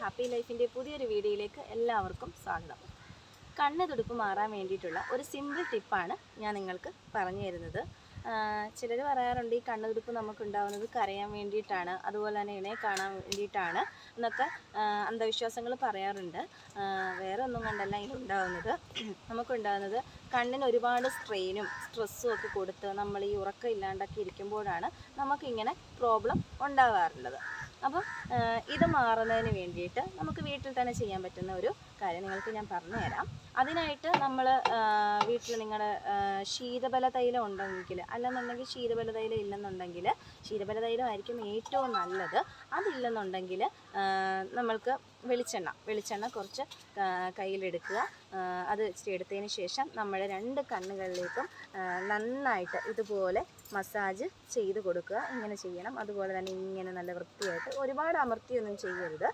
Happy ലൈഫിന്റെ പുതിയൊരു വീഡിയോയിലേക്ക് എല്ലാവർക്കും സ്വാഗതം. കണ്ണ് തുടുപ്പ് മാറാൻ വേണ്ടിയിട്ടുള്ള ഒരു സിമ്പിൾ ടിപ്പാണ് ഞാൻ നിങ്ങൾക്ക് പറഞ്ഞു തരുന്നത്. ചിലർ പറയാറുണ്ട് ഈ കണ്ണ് തുടുപ്പ് നമുക്കുണ്ടാവുന്നത് കരയാൻ വേണ്ടിയിട്ടാണ് അതുപോലെ തന്നെ ഇണയെ കാണാൻ വേണ്ടിയിട്ടാണ് എന്നൊക്കെ അന്ധവിശ്വാസങ്ങൾ പറയാറുണ്ട്. വേറെ ഒന്നും കൊണ്ടല്ല ഇതുണ്ടാവുന്നത്. നമുക്കുണ്ടാകുന്നത് കണ്ണിന് ഒരുപാട് സ്ട്രെയിനും സ്ട്രെസ്സും ഒക്കെ കൊടുത്ത് നമ്മൾ ഈ ഉറക്കം ഇല്ലാണ്ടൊക്കെ ഇരിക്കുമ്പോഴാണ് നമുക്കിങ്ങനെ പ്രോബ്ലം ഉണ്ടാകാറുള്ളത് അപ്പം ഇത് മാറുന്നതിന് വേണ്ടിയിട്ട് നമുക്ക് വീട്ടിൽ തന്നെ ചെയ്യാൻ പറ്റുന്ന ഒരു കാര്യം നിങ്ങൾക്ക് ഞാൻ പറഞ്ഞുതരാം. അതിനായിട്ട് നമ്മൾ വീട്ടിൽ നിങ്ങളുടെ ശീതബല തൈലം ഉണ്ടെങ്കിൽ അല്ലെന്നുണ്ടെങ്കിൽ ശീതബല തൈലം ഇല്ലെന്നുണ്ടെങ്കിൽ ശീതബല തൈലം ആയിരിക്കും ഏറ്റവും നല്ലത്. അതില്ലെന്നുണ്ടെങ്കിൽ നമ്മൾക്ക് വെളിച്ചെണ്ണ വെളിച്ചെണ്ണ കുറച്ച് കയ്യിലെടുക്കുക. അത് ഇച്ചിരി എടുത്തതിന് ശേഷം നമ്മുടെ രണ്ട് കണ്ണുകളിലേക്കും നന്നായിട്ട് ഇതുപോലെ മസാജ് ചെയ്ത് കൊടുക്കുക. ഇങ്ങനെ ചെയ്യണം. അതുപോലെ തന്നെ ഇങ്ങനെ നല്ല വൃത്തിയായിട്ട് ഒരുപാട് അമർത്തിയൊന്നും ചെയ്യരുത്.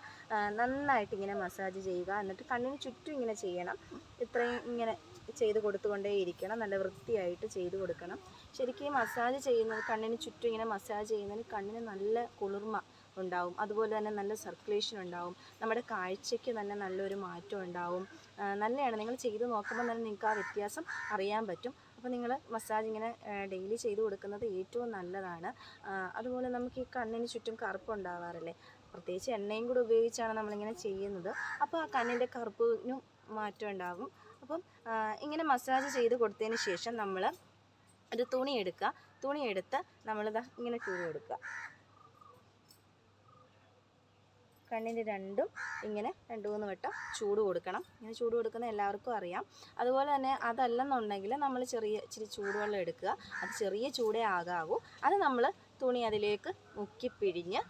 നന്നായിട്ട് ഇങ്ങനെ മസാജ് ചെയ്യുക. എന്നിട്ട് കണ്ണിന് ചുറ്റും ഇങ്ങനെ ചെയ്യണം. ഇത്രയും ഇങ്ങനെ ചെയ്ത് കൊടുത്തുകൊണ്ടേയിരിക്കണം നല്ല വൃത്തിയായിട്ട് ചെയ്ത് കൊടുക്കണം. ശരിക്കും ഈ മസാജ് ചെയ്യുന്നത് കണ്ണിന് ചുറ്റും ഇങ്ങനെ മസാജ് ചെയ്യുന്നതിന് കണ്ണിന് നല്ല കുളിർമ ഉണ്ടാവും. അതുപോലെ തന്നെ നല്ല സർക്കുലേഷൻ ഉണ്ടാവും. നമ്മുടെ കാഴ്ചയ്ക്ക് തന്നെ നല്ലൊരു മാറ്റം ഉണ്ടാവും. നല്ലതാണ് നിങ്ങൾ ചെയ്ത് നോക്കുമ്പോൾ തന്നെ നിങ്ങൾക്ക് ആ വ്യത്യാസം അറിയാൻ പറ്റും. അപ്പോൾ നിങ്ങൾ മസാജ് ഇങ്ങനെ ഡെയിലി ചെയ്ത് കൊടുക്കുന്നത് ഏറ്റവും നല്ലതാണ്. അതുപോലെ നമുക്ക് ഈ കണ്ണിന് ചുറ്റും കറുപ്പുണ്ടാവാറില്ലേ പ്രത്യേകിച്ച് എണ്ണയും കൂടെ ഉപയോഗിച്ചാണ് നമ്മളിങ്ങനെ ചെയ്യുന്നത്. അപ്പോൾ ആ കണ്ണിന്റെ കറുപ്പിനും മാറ്റം ഉണ്ടാകും അപ്പം ഇങ്ങനെ മസാജ് ചെയ്ത് കൊടുത്തതിന് ശേഷം നമ്മൾ ഒരു തുണി എടുക്കുക. തുണി എടുത്ത് നമ്മളിത് ഇങ്ങനെ ചൂട് കൊടുക്കുക. കണ്ണിന്റെ രണ്ടും ഇങ്ങനെ രണ്ട് മൂന്ന് വട്ടം ചൂട് കൊടുക്കണം. ഇങ്ങനെ ചൂട് കൊടുക്കുന്ന എല്ലാവർക്കും അറിയാം. അതുപോലെ തന്നെ അതല്ലെന്നുണ്ടെങ്കിൽ നമ്മൾ ചെറിയ ഇച്ചിരി ചൂടുവെള്ളം എടുക്കുക. അത് ചെറിയ ചൂടേ ആകാവൂ. അത് നമ്മൾ തുണി അതിലേക്ക് മുക്കി പിഴിഞ്ഞ്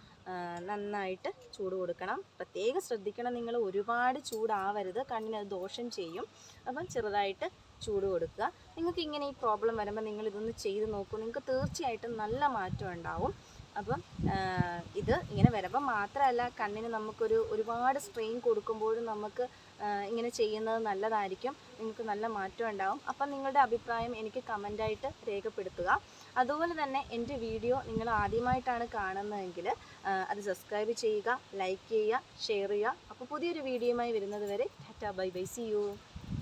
നന്നായിട്ട് ചൂട് കൊടുക്കണം. പ്രത്യേകം ശ്രദ്ധിക്കണം. നിങ്ങൾ ഒരുപാട് ചൂടാവരുത്. കണ്ണിന് അത് ദോഷം ചെയ്യും. അപ്പം ചെറുതായിട്ട് ചൂട് കൊടുക്കുക. നിങ്ങൾക്ക് ഇങ്ങനെ ഈ പ്രോബ്ലം വരുമ്പോൾ നിങ്ങൾ ഇതൊന്ന് ചെയ്ത് നോക്കൂ. നിങ്ങൾക്ക് തീർച്ചയായിട്ടും നല്ല മാറ്റം ഉണ്ടാവും. അപ്പം ഇത് ഇങ്ങനെ വരുമ്പോൾ മാത്രമല്ല കണ്ണിന് നമുക്കൊരു ഒരുപാട് സ്ട്രെയിൻ കൊടുക്കുമ്പോഴും നമുക്ക് ഇങ്ങനെ ചെയ്യുന്നത് നല്ലതായിരിക്കും. നിങ്ങൾക്ക് നല്ല മാറ്റം ഉണ്ടാവും. അപ്പം നിങ്ങളുടെ അഭിപ്രായം എനിക്ക് കമന്റായിട്ട് രേഖപ്പെടുത്തുക. അതുപോലെ തന്നെ എന്റെ വീഡിയോ നിങ്ങൾ ആദ്യമായിട്ടാണ് കാണുന്നതെങ്കിൽ അത് സബ്സ്ക്രൈബ് ചെയ്യുക ലൈക്ക് ചെയ്യുക ഷെയർ ചെയ്യുക. അപ്പോൾ പുതിയൊരു വീഡിയോയുമായി വരുന്നത് വരെ tata bye bye see you.